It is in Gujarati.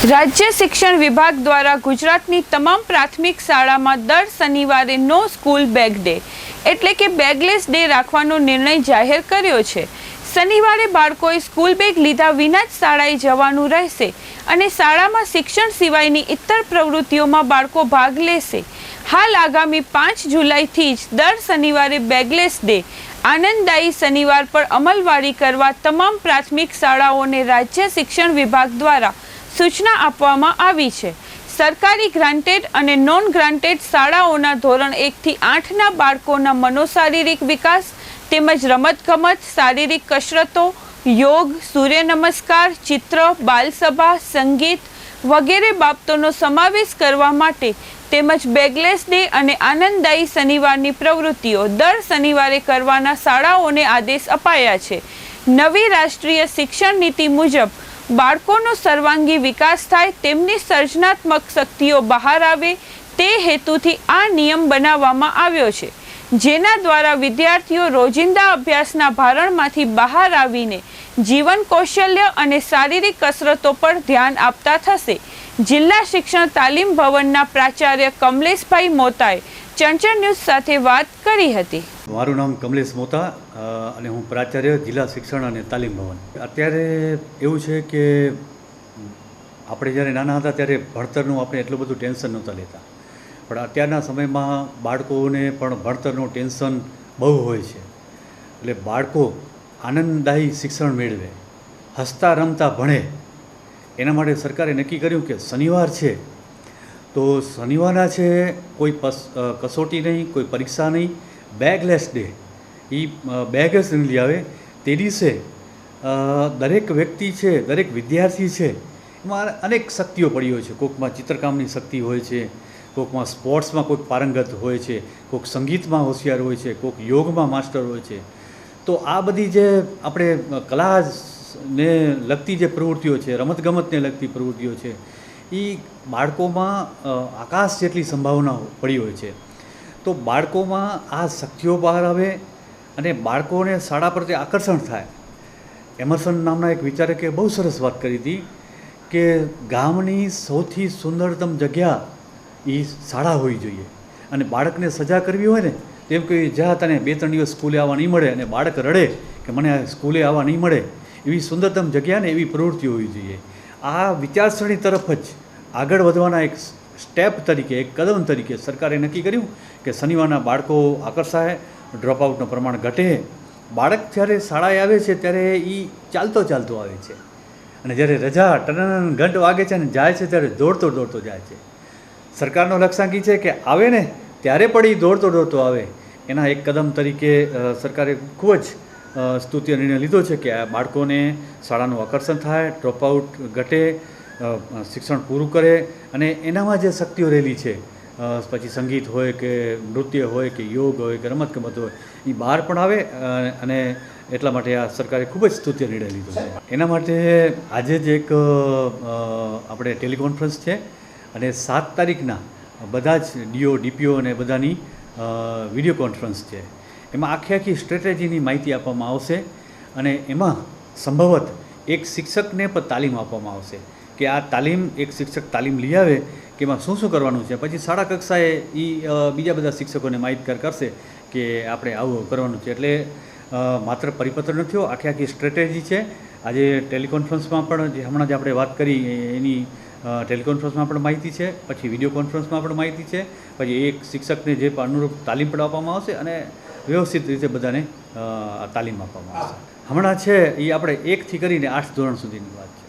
રાજ્ય શિક્ષણ વિભાગ દ્વારા ગુજરાતની તમામ પ્રાથમિક શાળામાં દર શનિવારે નો સ્કૂલ બેગ ડે, એટલે કે બેગલેસ ડે રાખવાનો નિર્ણય જાહેર કર્યો છે. શનિવારે બાળકોએ સ્કૂલ બેગ લીધા વિના જ શાળાએ જવાનું રહેશે અને શાળામાં શિક્ષણ સિવાયની ઇતર પ્રવૃત્તિઓમાં બાળકો ભાગ લેશે. હાલ આગામી પાંચ જુલાઈથી જ દર શનિવારે બેગલેસ ડે, આનંદદાયી શનિવાર પર અમલવારી કરવા તમામ પ્રાથમિક શાળાઓને રાજ્ય શિક્ષણ વિભાગ દ્વારા સૂચના આપવામાં આવી છે. સરકારી ગ્રાન્ટેડ અને નોન ગ્રાન્ટેડ શાળાઓના ધોરણ એકથી આઠના બાળકોના મનોશારીરિક વિકાસ તેમજ રમતગમત, શારીરિક કસરતો, યોગ સૂર્ય નમસ્કાર ચિત્ર, બાલસભા, સંગીત વગેરે બાબતોનો સમાવેશ કરવા માટે તેમજ બેગલેસ ડે અને આનંદદાયી શનિવારની પ્રવૃત્તિઓ દર શનિવારે કરવાના શાળાઓને આદેશ અપાયા છે. નવી રાષ્ટ્રીય શિક્ષણ નીતિ મુજબ બાળકોનો સર્વાંગી વિકાસ થાય, તેમની સર્જનાત્મક શક્તિઓ બહાર આવે, તે હેતુથી આ નિયમ બનાવવામાં આવ્યો છે. જેના દ્વારા વિદ્યાર્થીઓ રોજિંદા અભ્યાસના ભારણમાંથી બહાર આવીને જીવન કૌશલ્ય અને શારીરિક કસરતો પર ધ્યાન આપતા થશે. જિલ્લા શિક્ષણ તાલીમ ભવનના પ્રાચાર્ય કમલેશભાઈ મોતાએ ચંચળ ન્યૂઝ સાથે વાત કરી હતી. મારું નામ કમલેશ મોતા અને હું પ્રાચાર્ય, જિલ્લા શિક્ષણ અને તાલીમ ભવન. અત્યારે એવું છે કે આપણે જ્યારે નાના હતા ત્યારે ભણતરનું આપણે એટલું બધું ટેન્શન નહોતા લેતા. પણ અત્યારના સમયમાં બાળકોને પણ ભણતરનું ટેન્શન બહુ હોય છે. એટલે બાળકો આનંદદાયી શિક્ષણ મેળવે, હસતા રમતા ભણે. એના માટે સરકારે નક્કી કર્યું કે શનિવાર છે, તો શનિવારના છે કોઈ પસ કસોટી નહીં, કોઈ પરીક્ષા નહીં. Bagless day. એ બેગ જ નહીં લઈ આવે તે દિવસે દરેક વ્યક્તિ છે, દરેક વિદ્યાર્થી છે, એમાં અનેક શક્તિઓ પડી હોય છે. કોઈકમાં ચિત્રકામની શક્તિ હોય છે કોઈકમાં સ્પોર્ટ્સમાં કોઈક પારંગત હોય છે કોઈક સંગીતમાં હોશિયાર હોય છે કોઈક યોગમાં માસ્ટર હોય છે. તો આ બધી જે આપણે કલાને લગતી જે પ્રવૃત્તિઓ છે, રમતગમતને લગતી પ્રવૃત્તિઓ છે એ બાળકોમાં આકાશ જેટલી સંભાવના પડી હોય છે. તો બાળકોમાં આ શક્તિઓ બહાર આવે અને બાળકોને શાળા પ્રત્યે આકર્ષણ થાય, એમરસન નામના એક વિચારકે બહુ સરસ વાત કરી હતી કે ગામની સૌથી સુંદરતમ જગ્યા એ શાળા હોવી જોઈએ. અને બાળકને સજા કરવી હોય ને તેમ કે જ્યાં તને બે ત્રણ દિવસ સ્કૂલે આવવા નહીં મળે અને બાળક રડે કે મને સ્કૂલે આવવા નહીં મળે. એવી સુંદરતમ જગ્યા ને એવી પ્રવૃત્તિ હોવી જોઈએ. આ વિચારસરણી તરફ જ આગળ વધવાના એક સ્ટેપ તરીકે, એક કદમ તરીકે સરકારે નક્કી કર્યું કે શનિવારના બાળકો આકર્ષાય, ડ્રોપઆઉટનું પ્રમાણ ઘટે. બાળક જ્યારે શાળાએ આવે છે ત્યારે એ ચાલતો ચાલતો આવે છે. અને જ્યારે રજા ટન ઘંટ વાગે છે અને જાય છે ત્યારે દોડતો દોડતો જાય છે. સરકારનો એ છે કે આવે ને ત્યારે પણ એ દોડતો દોડતો આવે. એના એક કદમ તરીકે સરકારે ખૂબ જ સ્તુત્ય નિર્ણય લીધો છે કે આ બાળકોને શાળાનું આકર્ષણ થાય, ડ્રોપઆઉટ ઘટે શિક્ષણ પૂરું કરે અને એનામાં જે શક્તિઓ રહેલી છે પછી સંગીત હોય કે નૃત્ય હોય કે યોગ હોય કે રમતગમત હોય એ બહાર પણ આવે અને એટલા માટે આ સરકારે ખૂબ જ સ્તુત્ય નિર્ણય લીધો છે. એના માટે આજે જ એક આપણે ટેલિકોન્ફરન્સ છે અને સાત તારીખના બધા જ ડીઓ, ડીપીઓ અને બધાની વીડિયો કોન્ફરન્સ છે. એમાં આખી આખી સ્ટ્રેટેજીની માહિતી આપવામાં આવશે અને એમાં સંભવત એક શિક્ષકને પણ તાલીમ આપવામાં આવશે. કે આ તાલીમ, એક શિક્ષક તાલીમ લઈ આવે, કે એમાં શું શું કરવાનું છે? પછી શાળા કક્ષાએ એ બીજા બધા શિક્ષકોને માહિતગાર કરશે કે આપણે આવું કરવાનું છે. એટલે માત્ર પરિપત્ર નથી આખી આખી સ્ટ્રેટેજી છે. આજે ટેલિકોન્ફરન્સમાં પણ જે હમણાં જે આપણે વાત કરી એની ટેલિકોન્ફરન્સમાં પણ માહિતી છે. પછી વીડિયો કોન્ફરન્સમાં પણ માહિતી છે. પછી એક શિક્ષકને જે અનુરૂપ તાલીમ પણ આપવામાં આવશે અને વ્યવસ્થિત રીતે બધાને તાલીમ આપવામાં આવશે. હમણાં છે એ આપણે એકથી કરીને આઠ ધોરણ સુધીની વાત છે.